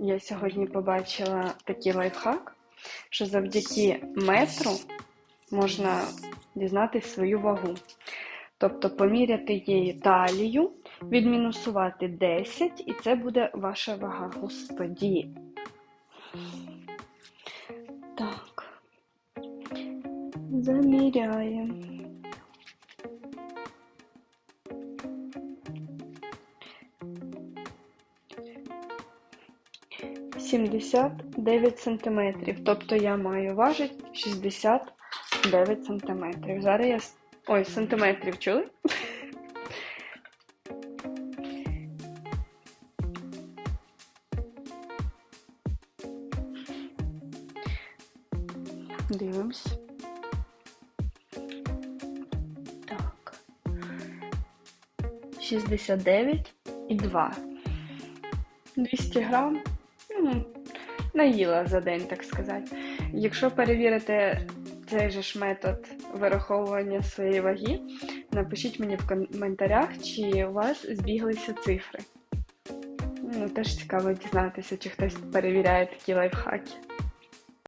я сьогодні побачила такий лайфхак, що завдяки метру можна дізнатись свою вагу. Тобто поміряти її талію, відмінусувати 10, і це буде ваша вага. Господі. Так. Заміряємо. Сімдесят дев'ять сантиметрів. Тобто я маю важити 69 сантиметрів. Зараз я. Ой, сантиметрів чули? Дивимось. Так. 69 і 2. 200 грам. Ну, наїла за день, так сказати. Якщо перевірити цей же ж метод вираховування своєї ваги, напишіть мені в коментарях, чи у вас збіглися цифри. Ну, теж цікаво дізнатися, чи хтось перевіряє такі лайфхаки.